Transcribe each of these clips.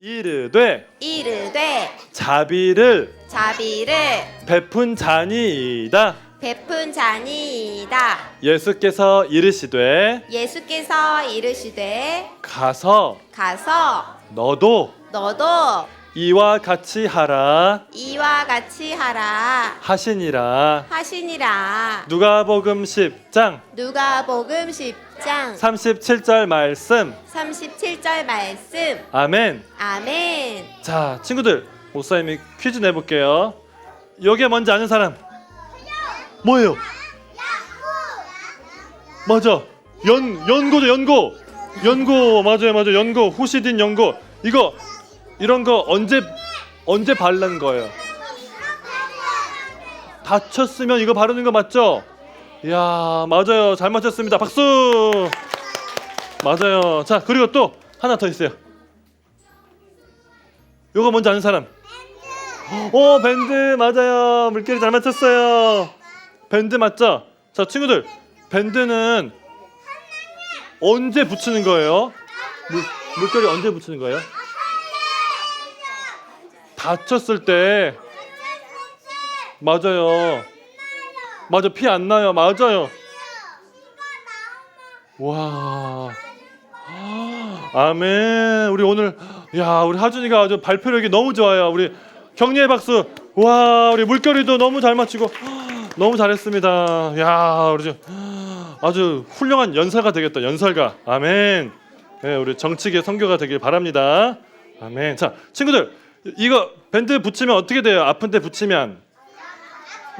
이르되 이르되 자비를 자비를 베푼 자니이다. 베푼 자니이다. 예수께서 이르시되 예수께서 이르시되 가서 가서 너도 너도 이와 같이 하라 이와 같이 하라 하시니라. 하시니라. 누가복음 10장 누가복음 10장 37절 말씀. 37절 말씀. 아멘. 아멘. 자, 친구들, 목사님이 퀴즈 내볼게요. 요게 뭔지 아는 사람? 뭐예요? 맞아. 연 연고죠, 연고. 연고 맞아요, 맞아요. 연고, 후시딘 연고. 이거 이런 거 언제 언제 바른 거예요? 다쳤으면 이거 바르는 거 맞죠? 이야, 맞아요. 잘 맞췄습니다. 박수. 맞아요. 자, 그리고 또 하나 더 있어요. 요거 뭔지 아는 사람? 오 밴드 맞아요 물결이 잘 맞췄어요 밴드 맞죠? 자 친구들 밴드는 언제 붙이는 거예요? 물, 물결이 언제 붙이는 거예요? 다쳤을 때 맞아요 맞아 피 안 나요 맞아요 와 아멘. 우리 오늘 야 우리 하준이가 아주 발표력이 너무 좋아요. 우리 격려의 박수. 와 우리 물결이도 너무 잘 맞추고 너무 잘했습니다. 야 우리 좀 아주 훌륭한 연사가 되겠다. 연설가. 아멘. 네, 우리 정치계 선교가 되길 바랍니다. 아멘. 자 친구들 이거 밴드 붙이면 어떻게 돼요? 아픈데 붙이면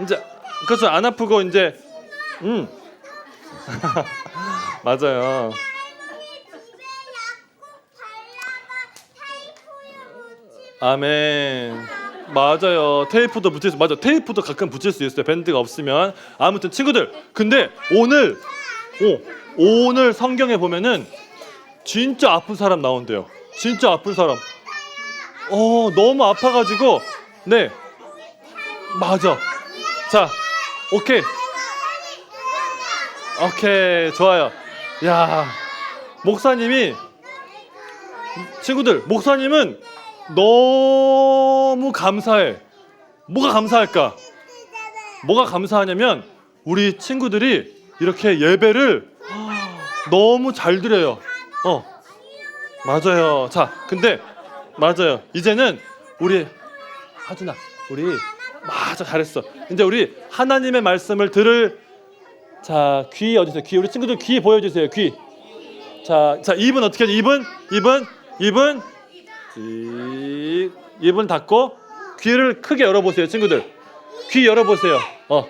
이제 그래서 안 아프고 이제 음 맞아요. 아멘. 맞아요. 테이프도 붙일 수 맞아. 테이프도 가끔 붙일 수 있어요. 밴드가 없으면. 아무튼 친구들. 근데 오늘 오 오늘 성경에 보면은 진짜 아픈 사람 나온대요. 진짜 아픈 사람. 어 너무 아파가지고 네 맞아. 자 오케이 오케이 좋아요. 야 목사님이 친구들 목사님은 너무 감사해. 뭐가 감사할까? 뭐가 감사하냐면 우리 친구들이 이렇게 예배를 너무 잘 드려요. 어. 맞아요. 자, 근데 맞아요. 이제는 우리 하준아, 우리 맞아 잘했어. 이제 우리 하나님의 말씀을 들을 자, 귀 어디 있어요? 귀 우리 친구들 귀 보여 주세요. 귀. 자, 자, 입은 어떻게 하죠? 입은 입은 입은 찍 입은 닫고 귀를 크게 열어보세요 친구들 귀 열어보세요 어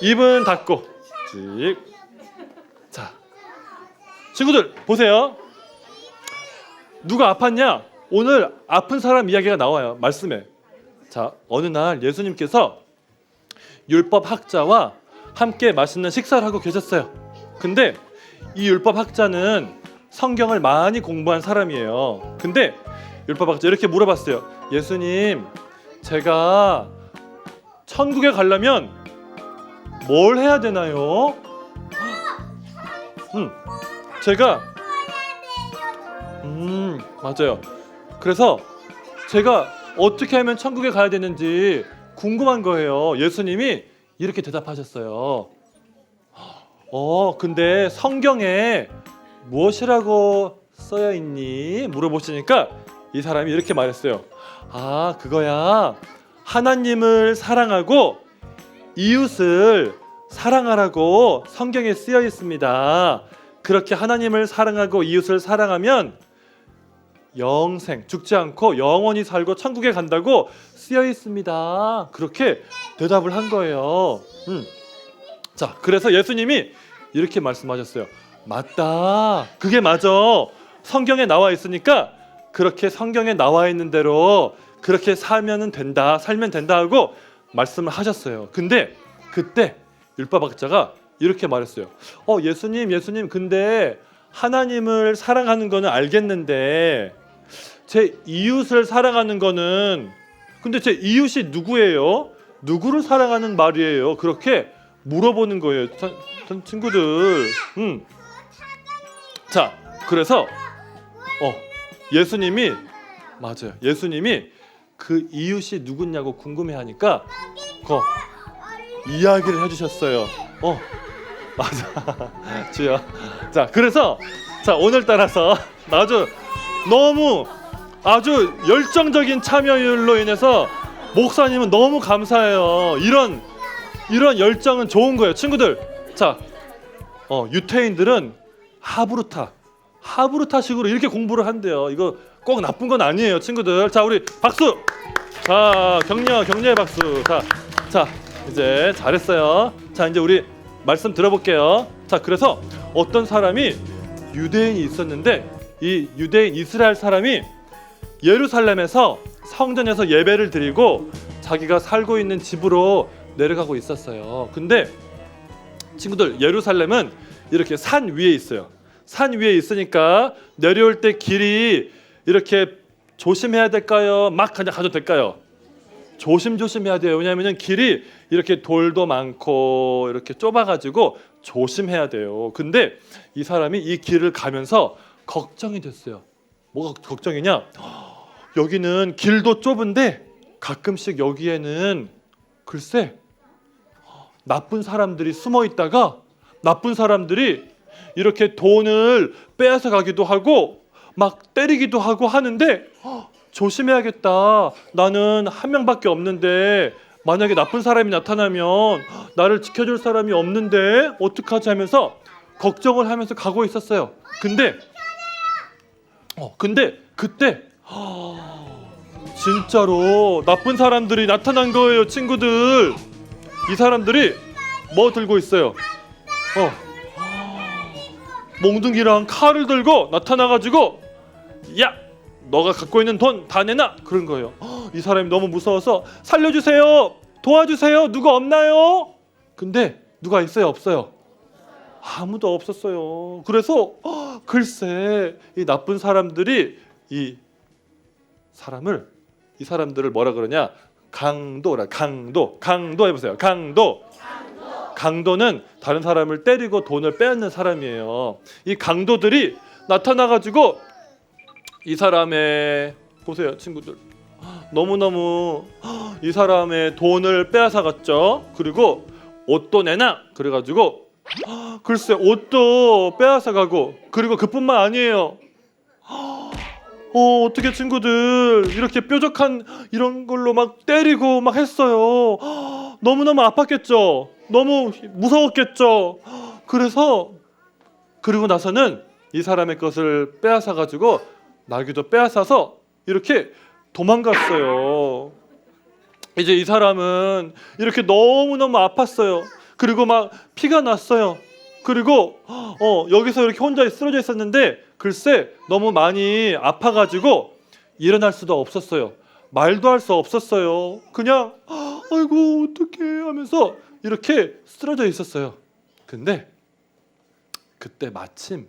입은 닫고 찍자 친구들 보세요 누가 아팠냐 오늘 아픈 사람 이야기가 나와요 말씀에 자 어느 날 예수님께서 율법 학자와 함께 맛있는 식사를 하고 계셨어요 근데 이 율법 학자는 성경을 많이 공부한 사람이에요 근데 율법 학자 이렇게 물어봤어요. 예수님, 제가 천국에 가려면 뭘 해야 되나요? 음, 제가 음 맞아요. 그래서 제가 어떻게 하면 천국에 가야 되는지 궁금한 거예요. 예수님이 이렇게 대답하셨어요. 어, 근데 성경에 무엇이라고 써야 있니? 물어보시니까 이 사람이 이렇게 말했어요. 아, 그거야. 하나님을 사랑하고 이웃을 사랑하라고 성경에 쓰여 있습니다. 그렇게 하나님을 사랑하고 이웃을 사랑하면 영생, 죽지 않고 영원히 살고 천국에 간다고 쓰여 있습니다. 그렇게 대답을 한 거예요. 음. 자, 그래서 예수님이 이렇게 말씀하셨어요. 맞다. 그게 맞아. 성경에 나와 있으니까 그렇게 성경에 나와 있는 대로 그렇게 살면은 된다, 살면 된다 하고 말씀을 하셨어요. 근데 그때 율법학자가 이렇게 말했어요. 어, 예수님, 예수님, 근데 하나님을 사랑하는 거는 알겠는데 제 이웃을 사랑하는 거는 근데 제 이웃이 누구예요? 누구를 사랑하는 말이에요? 그렇게 물어보는 거예요. 전, 전 친구들. 음. 자, 그래서 어, 예수님이 맞아요. 예수님이 그 이웃이 누구냐고 궁금해하니까 그 이야기를 해주셨어요. 어, 맞아, 주여. 자, 그래서 자 오늘 따라서 아주 너무 아주 열정적인 참여율로 인해서 목사님은 너무 감사해요. 이런 이런 열정은 좋은 거예요, 친구들. 자, 어, 유태인들은 하브루타, 하브루타식으로 이렇게 공부를 한대요. 이거 꼭 나쁜 건 아니에요, 친구들. 자, 우리 박수. 자, 격려, 격려의 박수. 자, 자, 이제 잘했어요. 자, 이제 우리 말씀 들어볼게요. 자, 그래서 어떤 사람이 유대인이 있었는데 이 유대인 이스라엘 사람이 예루살렘에서 성전에서 예배를 드리고 자기가 살고 있는 집으로 내려가고 있었어요. 근데 친구들 예루살렘은 이렇게 산 위에 있어요. 산 위에 있으니까 내려올 때 길이 이렇게 조심해야 될까요? 막 그냥 가도 될까요? 조심조심해야 돼요. 왜냐하면 길이 이렇게 돌도 많고 이렇게 좁아가지고 조심해야 돼요. 근데 이 사람이 이 길을 가면서 걱정이 됐어요. 뭐가 걱정이냐? 여기는 길도 좁은데 가끔씩 여기에는 글쎄 나쁜 사람들이 숨어 있다가 나쁜 사람들이 이렇게 돈을 빼앗아 가기도 하고 막 때리기도 하고 하는데 헉, 조심해야겠다. 나는 한 명밖에 없는데 만약에 나쁜 사람이 나타나면 헉, 나를 지켜줄 사람이 없는데 어떡하지 하면서 걱정을 하면서 가고 있었어요. 근데 어 근데 그때 진짜로 나쁜 사람들이 나타난 거예요, 친구들. 이 사람들이 뭐 들고 있어요? 어. 몽둥이랑 칼을 들고 나타나 가지고 야, 너가 갖고 있는 돈 다 내놔. 그런 거예요. 이 사람이 너무 무서워서 살려주세요. 도와주세요. 누가 없나요? 근데 누가 있어요? 없어요? 아무도 없었어요. 그래서 어, 글쎄 이 나쁜 사람들이 이 사람을 이 사람들을 뭐라 그러냐? 강도라 강도 강도 해보세요. 강도. 강도는 다른 사람을 때리고 돈을 빼앗는 사람이에요. 이 강도들이 나타나 가지고 이 사람의 보세요 친구들. 너무너무 이 사람의 돈을 빼앗아 갔죠. 그리고 옷도 내놔. 그래가지고 글쎄 옷도 빼앗아 가고. 그리고 그뿐만 아니에요 어, 어떻게 친구들 이렇게 뾰족한 이런 걸로 막 때리고 막 했어요. 너무너무 아팠겠죠. 너무 무서웠겠죠. 그래서 그리고 나서는 이 사람의 것을 빼앗아 가지고 나귀도 빼앗아서 이렇게 도망갔어요. 이제 이 사람은 이렇게 너무너무 아팠어요. 그리고 막 피가 났어요. 그리고 어, 여기서 이렇게 혼자 쓰러져 있었는데 글쎄 너무 많이 아파가지고 일어날 수도 없었어요. 말도 할 수 없었어요. 그냥 아이고 어떡해 하면서 이렇게 쓰러져 있었어요. 근데 그때 마침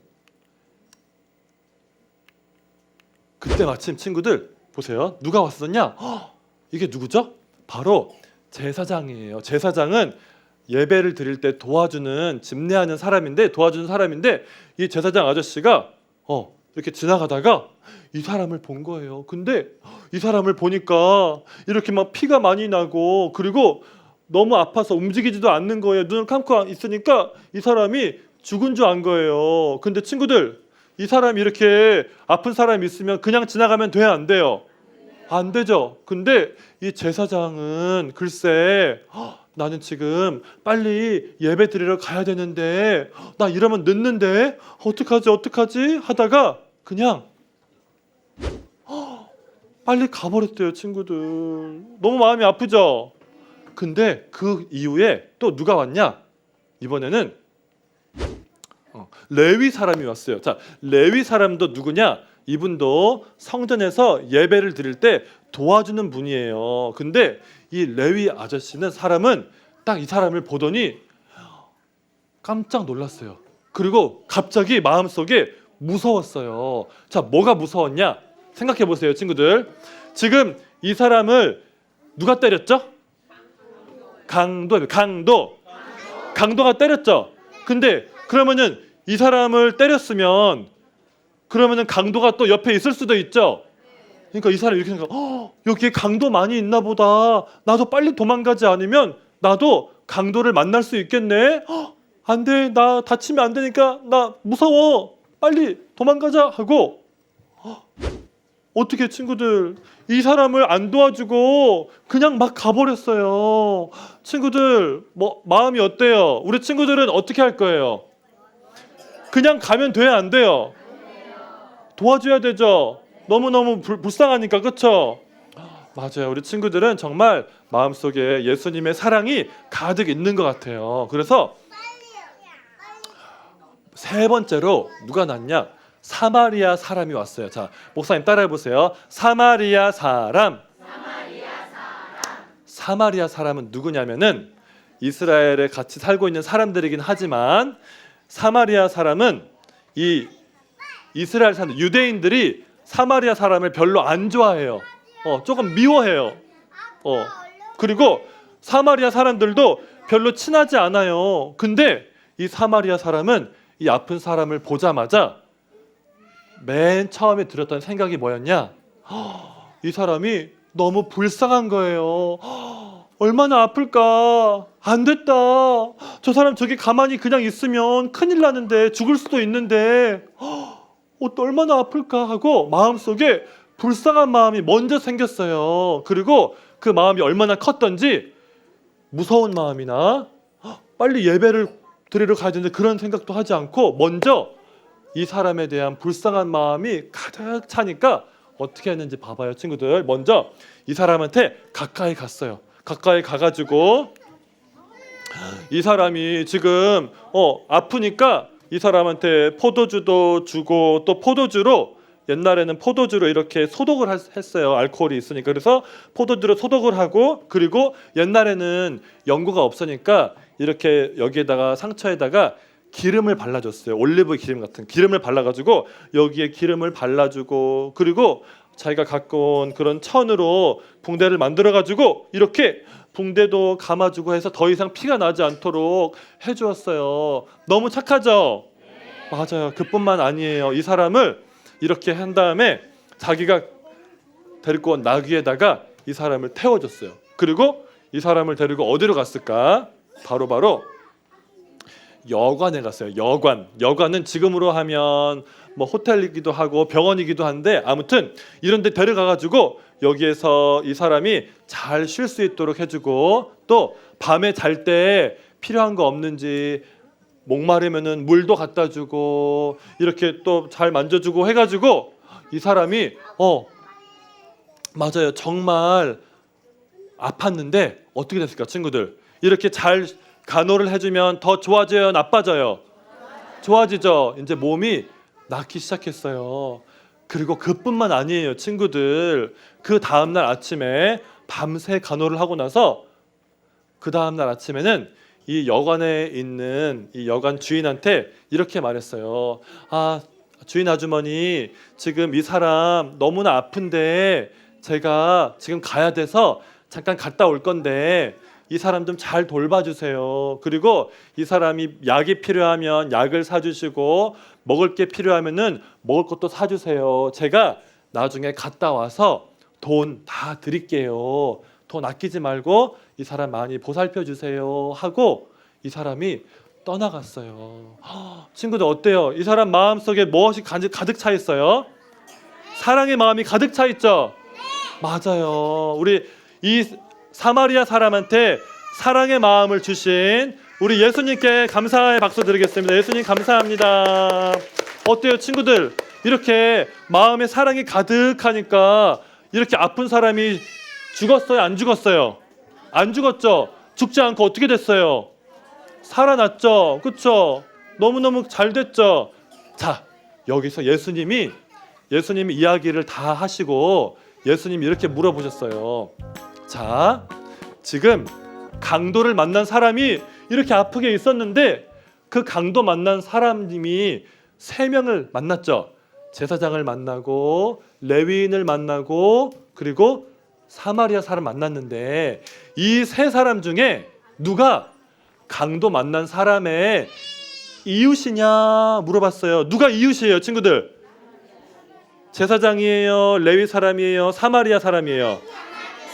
그때 마침 친구들 보세요. 누가 왔었냐? 헉, 이게 누구죠? 바로 제사장이에요. 제사장은 예배를 드릴 때 도와주는 집례하는 사람인데 도와주는 사람인데 이 제사장 아저씨가 어 이렇게 지나가다가 이 사람을 본 거예요. 근데 이 사람을 보니까 이렇게 막 피가 많이 나고 그리고 너무 아파서 움직이지도 않는 거예요. 눈을 감고 있으니까 이 사람이 죽은 줄 안 거예요. 근데 친구들 이 사람이 이렇게 아픈 사람이 있으면 그냥 지나가면 돼야 안 돼요? 안 되죠. 근데 이 제사장은 글쎄 헉, 나는 지금 빨리 예배 드리러 가야 되는데 나 이러면 늦는데 어떡하지 어떡하지? 하다가 그냥 헉, 빨리 가버렸대요 친구들. 너무 마음이 아프죠? 근데 그 이후에 또 누가 왔냐? 이번에는 어, 레위 사람이 왔어요. 자 레위 사람도 누구냐? 이분도 성전에서 예배를 드릴 때 도와주는 분이에요. 근데 이 레위 아저씨는 사람은 딱 이 사람을 보더니 깜짝 놀랐어요. 그리고 갑자기 마음속에 무서웠어요. 자, 뭐가 무서웠냐? 생각해 보세요, 친구들. 지금 이 사람을 누가 때렸죠? 강도, 강도. 강도가 때렸죠. 근데 그러면은 이 사람을 때렸으면 그러면은 강도가 또 옆에 있을 수도 있죠. 그러니까 이 사람이 이렇게 생각, 어, 여기에 강도 많이 있나 보다. 나도 빨리 도망가지 않으면 나도 강도를 만날 수 있겠네. 어, 안 돼, 나 다치면 안 되니까 나 무서워. 빨리 도망가자 하고 어, 어떻게 친구들 이 사람을 안 도와주고 그냥 막 가버렸어요. 친구들 뭐 마음이 어때요? 우리 친구들은 어떻게 할 거예요? 그냥 가면 돼요, 안 돼요? 도와줘야 되죠. 너무 너무 불쌍하니까 그렇죠? 맞아요. 우리 친구들은 정말 마음속에 예수님의 사랑이 가득 있는 것 같아요. 그래서 세 번째로 누가 났냐? 사마리아 사람이 왔어요. 자, 목사님 따라해 보세요. 사마리아 사람. 사마리아 사람은 누구냐면은 이스라엘에 같이 살고 있는 사람들이긴 하지만 사마리아 사람은 이 이스라엘 사람 유대인들이 사마리아 사람을 별로 안 좋아해요. 어, 조금 미워해요. 어. 그리고 사마리아 사람들도 별로 친하지 않아요. 근데 이 사마리아 사람은 이 아픈 사람을 보자마자 맨 처음에 들었던 생각이 뭐였냐? "허, 이 사람이 너무 불쌍한 거예요. "허, 얼마나 아플까? 안 됐다. 저 사람 저기 가만히 그냥 있으면 큰일 나는데 죽을 수도 있는데 "허, 어, 또 얼마나 아플까 하고 마음속에 불쌍한 마음이 먼저 생겼어요. 그리고 그 마음이 얼마나 컸던지 무서운 마음이나 "헉, 빨리 예배를 드리러 가야 되는데 그런 생각도 하지 않고 먼저 이 사람에 대한 불쌍한 마음이 가득 차니까 어떻게 했는지 봐봐요, 친구들. 먼저 이 사람한테 가까이 갔어요. 가까이 가가지고 이 사람이 지금 어 아프니까 이 사람한테 포도주도 주고 또 포도주로 옛날에는 포도주로 이렇게 소독을 할- 했어요. 알코올이 있으니까 그래서 포도주로 소독을 하고 그리고 옛날에는 연고가 없으니까 이렇게 여기에다가 상처에다가 기름을 발라줬어요. 올리브 기름 같은 기름을 발라가지고 여기에 기름을 발라주고 그리고 자기가 갖고 온 그런 천으로 붕대를 만들어 가지고 이렇게 붕대도 감아주고 해서 더 이상 피가 나지 않도록 해주었어요. 너무 착하죠? 맞아요. 그뿐만 아니에요. 이 사람을 이렇게 한 다음에 자기가 데리고 온 나귀에다가 이 사람을 태워줬어요. 그리고 이 사람을 데리고 어디로 갔을까? 바로 바로 여관에 갔어요. 여관. 여관은 지금으로 하면 뭐 호텔이기도 하고 병원이기도 한데 아무튼 이런 데 데려가 가지고 여기에서 이 사람이 잘 쉴 수 있도록 해주고 또 밤에 잘 때 필요한 거 없는지 목마르면은 물도 갖다 주고 이렇게 또 잘 만져주고 해가지고 이 사람이 어 맞아요. 정말 아팠는데 어떻게 됐을까 친구들? 이렇게 잘 간호를 해주면 더 좋아져요 나빠져요? 좋아지죠. 이제 몸이 낫기 시작했어요. 그리고 그뿐만 아니에요 친구들. 그 다음 날 아침에 밤새 간호를 하고 나서 그 다음 날 아침에는 이 여관에 있는 이 여관 주인한테 이렇게 말했어요 아 주인 아주머니 지금 이 사람 너무나 아픈데 제가 지금 가야 돼서 잠깐 갔다 올 건데 이 사람 좀 잘 돌봐주세요. 그리고 이 사람이 약이 필요하면 약을 사주시고 먹을 게 필요하면은 먹을 것도 사주세요. 제가 나중에 갔다 와서 돈 다 드릴게요. 돈 아끼지 말고 이 사람 많이 보살펴 주세요. 하고 이 사람이 떠나갔어요. 헉, 친구들 어때요? 이 사람 마음 속에 무엇이 가득 가득 차 있어요? 사랑의 마음이 가득 차 있죠. 맞아요. 우리 이 사마리아 사람한테 사랑의 마음을 주신 우리 예수님께 감사의 박수 드리겠습니다. 예수님 감사합니다. 어때요, 친구들? 이렇게 마음에 사랑이 가득하니까 이렇게 아픈 사람이 죽었어요, 안 죽었어요? 안 죽었죠. 죽지 않고 어떻게 됐어요? 살아났죠. 그렇죠? 너무너무 잘 됐죠. 자, 여기서 예수님이 예수님이 이야기를 다 하시고 예수님이 이렇게 물어보셨어요. 자, 지금 강도를 만난 사람이 이렇게 아프게 있었는데 그 강도 만난 사람님이 세 명을 만났죠. 제사장을 만나고 레위인을 만나고 그리고 사마리아 사람 만났는데 이 세 사람 중에 누가 강도 만난 사람의 이웃이냐 물어봤어요. 누가 이웃이에요, 친구들? 제사장이에요? 레위 사람이에요? 사마리아 사람이에요?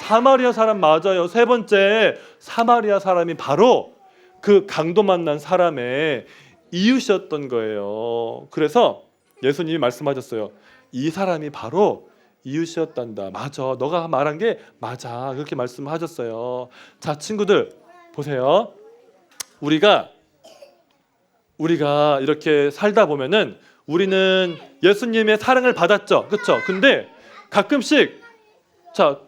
사마리아 사람 맞아요. 세 번째 사마리아 사람이 바로 그 강도 만난 사람의 이웃이었던 거예요. 그래서 예수님이 말씀하셨어요. 이 사람이 바로 이웃이었단다. 맞아. 너가 말한 게 맞아. 그렇게 말씀하셨어요. 자, 친구들 보세요. 우리가 우리가 이렇게 살다 보면은 우리는 예수님의 사랑을 받았죠. 그렇죠? 근데 가끔씩 자,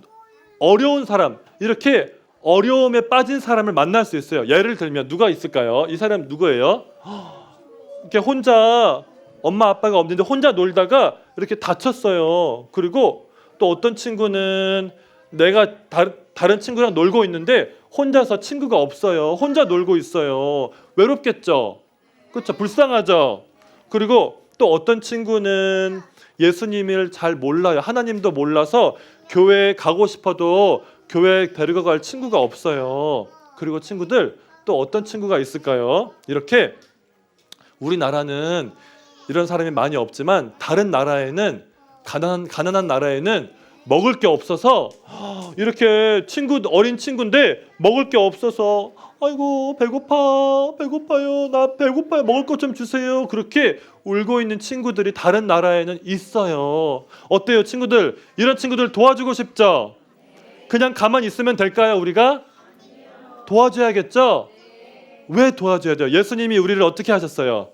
어려운 사람, 이렇게 어려움에 빠진 사람을 만날 수 있어요. 예를 들면 누가 있을까요? 이 사람 누구예요? 이렇게 혼자 엄마 아빠가 없는데 혼자 놀다가 이렇게 다쳤어요. 그리고 또 어떤 친구는 내가 다, 다른 친구랑 놀고 있는데 혼자서 친구가 없어요. 혼자 놀고 있어요. 외롭겠죠. 그렇죠. 불쌍하죠. 그리고 또 어떤 친구는 예수님을 잘 몰라요. 하나님도 몰라서 교회에 가고 싶어도 교회에 데리고 갈 친구가 없어요. 그리고 친구들 또 어떤 친구가 있을까요? 이렇게 우리나라는 이런 사람이 많이 없지만 다른 나라에는 가난한 가난한 나라에는 먹을 게 없어서 이렇게 친구 어린 친구인데 먹을 게 없어서 아이고 배고파 배고파요 나 배고파요 먹을 것 좀 주세요 그렇게 울고 있는 친구들이 다른 나라에는 있어요 어때요 친구들 이런 친구들 도와주고 싶죠 그냥 가만히 있으면 될까요 우리가 도와줘야겠죠 왜 도와줘야 돼요 예수님이 우리를 어떻게 하셨어요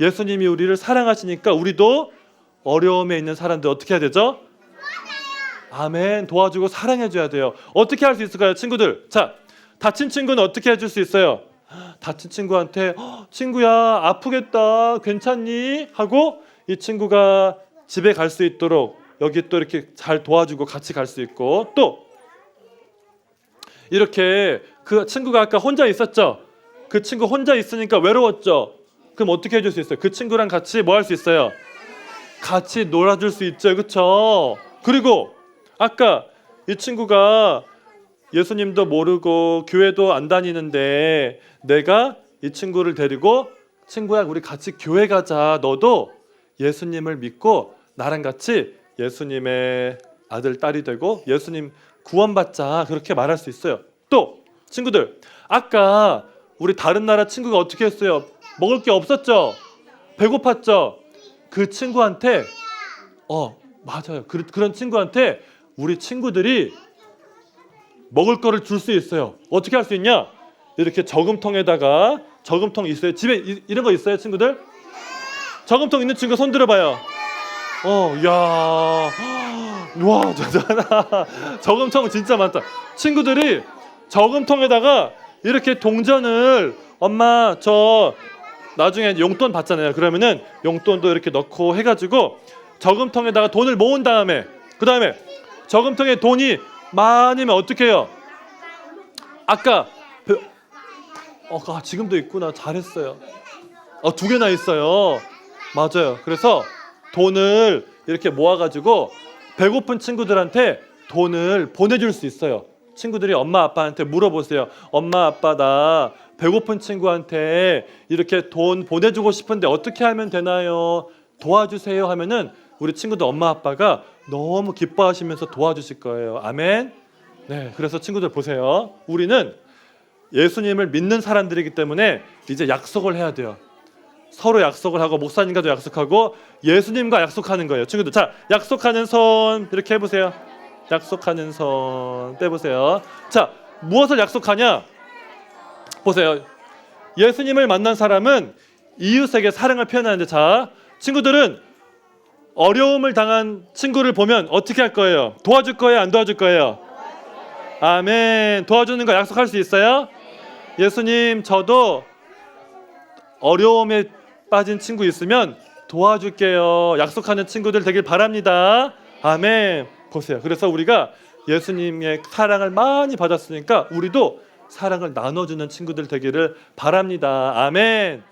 예수님이 우리를 사랑하시니까 우리도 어려움에 있는 사람들 어떻게 해야 되죠? 아멘. 도와주고 사랑해 줘야 돼요. 어떻게 할 수 있을까요, 친구들? 자, 다친 친구는 어떻게 해줄 수 있어요? 다친 친구한테 "헉, 친구야 아프겠다 괜찮니? 하고 이 친구가 집에 갈 수 있도록 여기 또 이렇게 잘 도와주고 같이 갈 수 있고 또 이렇게 그 친구가 아까 혼자 있었죠. 그 친구 혼자 있으니까 외로웠죠. 그럼 어떻게 해줄 수 있어요? 그 친구랑 같이 뭐 할 수 있어요? 같이 놀아줄 수 있죠, 그렇죠? 그리고 아까 이 친구가 예수님도 모르고 교회도 안 다니는데 내가 이 친구를 데리고 친구야 우리 같이 교회 가자. 너도 예수님을 믿고 나랑 같이 예수님의 아들 딸이 되고 예수님 구원받자 그렇게 말할 수 있어요. 또 친구들 아까 우리 다른 나라 친구가 어떻게 했어요? 먹을 게 없었죠. 배고팠죠. 그 친구한테 어 맞아요. 그, 그런 친구한테 우리 친구들이 먹을 거를 줄 수 있어요. 어떻게 할 수 있냐? 이렇게 저금통에다가 저금통 있어요. 집에 이, 이런 거 있어요, 친구들? 저금통 있는 친구 손 들어봐요. 어, 야, 와, 대단하. 저금통 진짜 많다. 친구들이 저금통에다가 이렇게 동전을 엄마 저 나중에 용돈 받잖아요. 그러면은 용돈도 이렇게 넣고 해가지고 저금통에다가 돈을 모은 다음에 그 다음에 저금통에 돈이 많으면 어떻게 해요? 아까 배- 어, 아, 지금도 있구나. 잘했어요. 어, 두 개나 있어요. 맞아요. 그래서 돈을 이렇게 모아가지고 배고픈 친구들한테 돈을 보내줄 수 있어요. 친구들이 엄마 아빠한테 물어보세요. 엄마 아빠 나 배고픈 친구한테 이렇게 돈 보내주고 싶은데 어떻게 하면 되나요? 도와주세요 하면은 우리 친구들 엄마 아빠가 너무 기뻐하시면서 도와주실 거예요. 아멘. 네, 그래서 친구들 보세요. 우리는 예수님을 믿는 사람들이기 때문에 이제 약속을 해야 돼요. 서로 약속을 하고 목사님과도 약속하고 예수님과 약속하는 거예요. 친구들, 자, 약속하는 손 이렇게 해보세요. 약속하는 손 빼보세요. 자, 무엇을 약속하냐? 보세요. 예수님을 만난 사람은 이웃에게 사랑을 표현하는데, 자, 친구들은 어려움을 당한 친구를 보면 어떻게 할 거예요? 도와줄 거예요? 안 도와줄 거예요? 아멘. 도와주는 거 약속할 수 있어요? 예수님, 저도 어려움에 빠진 친구 있으면 도와줄게요. 약속하는 친구들 되길 바랍니다. 아멘. 보세요. 그래서 우리가 예수님의 사랑을 많이 받았으니까 우리도 사랑을 나눠주는 친구들 되기를 바랍니다. 아멘.